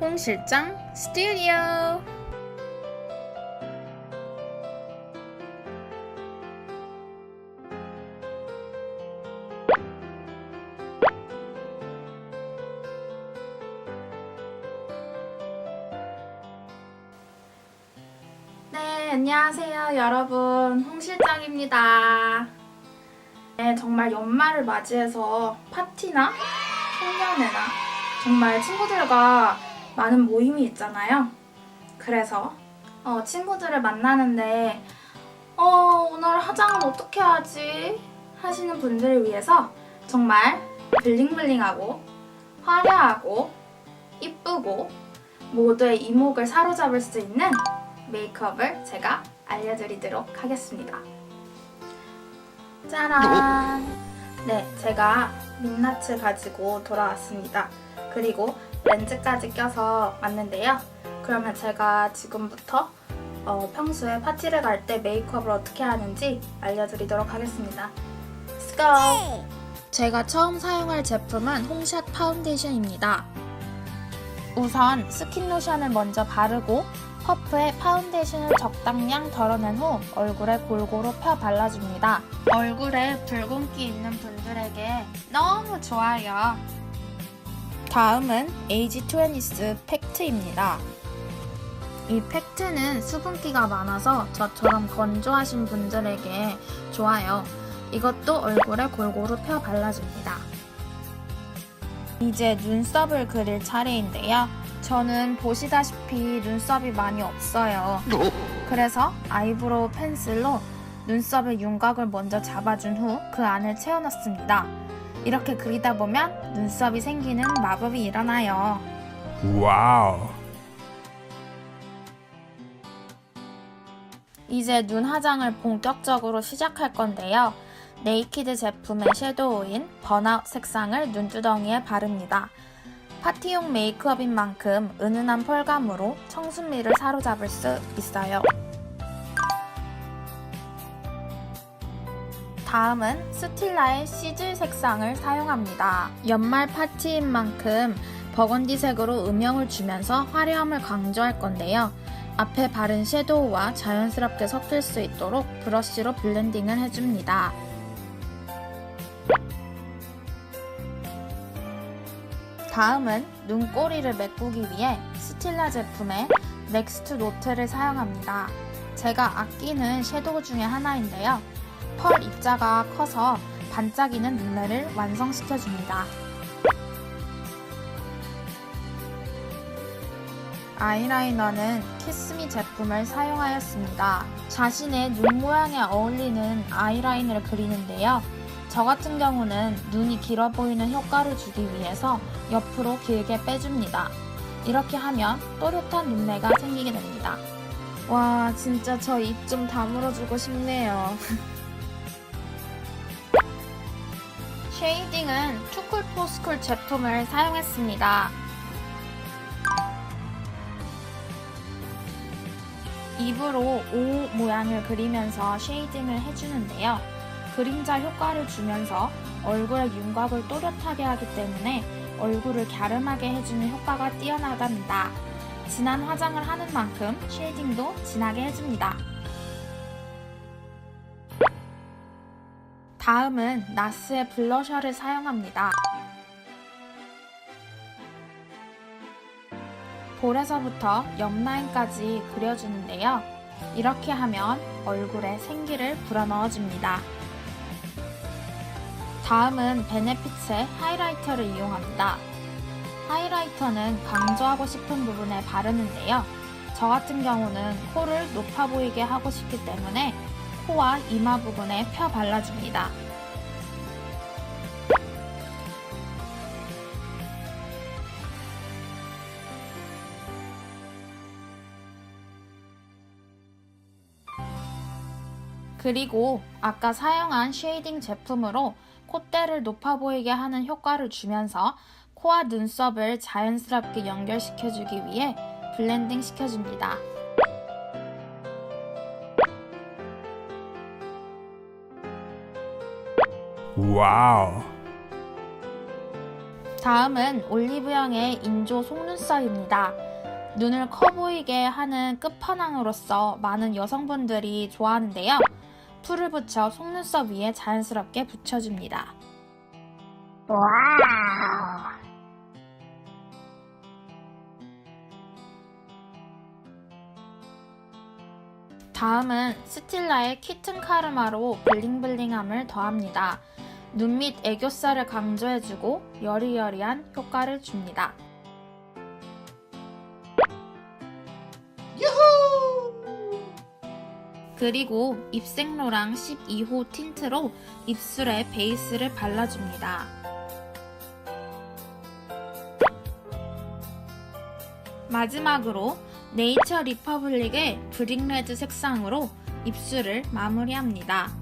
홍 실장 스튜디오. 네, 안녕하세요, 여러분. 홍 실장입니다. 네, 정말 연말을 맞이해서 파티나 송년회나 정말 친구들과 많은 모임이 있잖아요. 그래서 어, 친구들을 만나는데 어, 오늘 화장은 어떻게 하지? 하시는 분들을 위해서 정말 블링블링하고 화려하고 이쁘고 모두의 이목을 사로잡을 수 있는 메이크업을 제가 알려드리도록 하겠습니다. 짜란! 네, 제가 민낯을 가지고 돌아왔습니다. 그리고 렌즈까지 껴서 왔는데요. 그러면 제가 지금부터 어, 평소에 파티를 갈 때 메이크업을 어떻게 하는지 알려드리도록 하겠습니다. Let's go! 제가 처음 사용할 제품은 홍샷 파운데이션입니다. 우선 스킨 로션을 먼저 바르고 퍼프에 파운데이션을 적당량 덜어낸 후 얼굴에 골고루 펴 발라줍니다. 얼굴에 붉은기 있는 분들에게 너무 좋아요. 다음은 에이지 트웬니스 팩트입니다. 이 팩트는 수분기가 많아서 저처럼 건조하신 분들에게 좋아요. 이것도 얼굴에 골고루 펴 발라줍니다. 이제 눈썹을 그릴 차례인데요. 저는 보시다시피 눈썹이 많이 없어요. 그래서 아이브로우 펜슬로 눈썹의 윤곽을 먼저 잡아준 후 그 안을 채워넣습니다. 이렇게 그리다 보면 눈썹이 생기는 마법이 일어나요. 와우. 이제 눈 화장을 본격적으로 시작할 건데요. 네이키드 제품의 섀도우인 번아웃 색상을 눈두덩이에 바릅니다. 파티용 메이크업인 만큼 은은한 펄감으로 청순미를 사로잡을 수 있어요. 다음은 스틸라의 시즐 색상을 사용합니다. 연말 파티인 만큼 버건디색으로 음영을 주면서 화려함을 강조할 건데요. 앞에 바른 섀도우와 자연스럽게 섞일 수 있도록 브러쉬로 블렌딩을 해줍니다. 다음은 눈꼬리를 메꾸기 위해 스틸라 제품의 넥스트 노트를 사용합니다. 제가 아끼는 섀도우 중에 하나인데요. 펄 입자가 커서 반짝이는 눈매를 완성시켜줍니다. 아이라이너는 키스미 제품을 사용하였습니다. 자신의 눈 모양에 어울리는 아이라인을 그리는데요. 저 같은 경우는 눈이 길어 보이는 효과를 주기 위해서 옆으로 길게 빼줍니다. 이렇게 하면 또렷한 눈매가 생기게 됩니다. 와, 진짜 저 입 좀 다물어주고 싶네요. 쉐이딩은 투쿨포스쿨 제품을 사용했습니다. 입으로 O 모양을 그리면서 쉐이딩을 해주는데요. 그림자 효과를 주면서 얼굴의 윤곽을 또렷하게 하기 때문에 얼굴을 갸름하게 해주는 효과가 뛰어나답니다. 진한 화장을 하는 만큼 쉐이딩도 진하게 해줍니다. 다음은 나스의 블러셔를 사용합니다. 볼에서부터 옆라인까지 그려주는데요. 이렇게 하면 얼굴에 생기를 불어넣어줍니다. 다음은 베네피츠의 하이라이터를 이용합니다. 하이라이터는 강조하고 싶은 부분에 바르는데요. 저 같은 경우는 코를 높아 보이게 하고 싶기 때문에 코와 이마 부분에 펴 발라줍니다. 그리고 아까 사용한 쉐이딩 제품으로 콧대를 높아 보이게 하는 효과를 주면서 코와 눈썹을 자연스럽게 연결시켜주기 위해 블렌딩 시켜줍니다. 와우. 다음은 올리브영의 인조 속눈썹입니다. 눈을 커 보이게 하는 끝판왕으로서 많은 여성분들이 좋아하는데요. 풀을 붙여 속눈썹 위에 자연스럽게 붙여줍니다. 다음은 스틸라의 키튼 카르마로 블링블링함을 더합니다. 눈 밑 애교살을 강조해주고 여리여리한 효과를 줍니다. 그리고 입생로랑 12호 틴트로 입술에 베이스를 발라줍니다. 마지막으로 네이처 리퍼블릭의 브릭레드 색상으로 입술을 마무리합니다.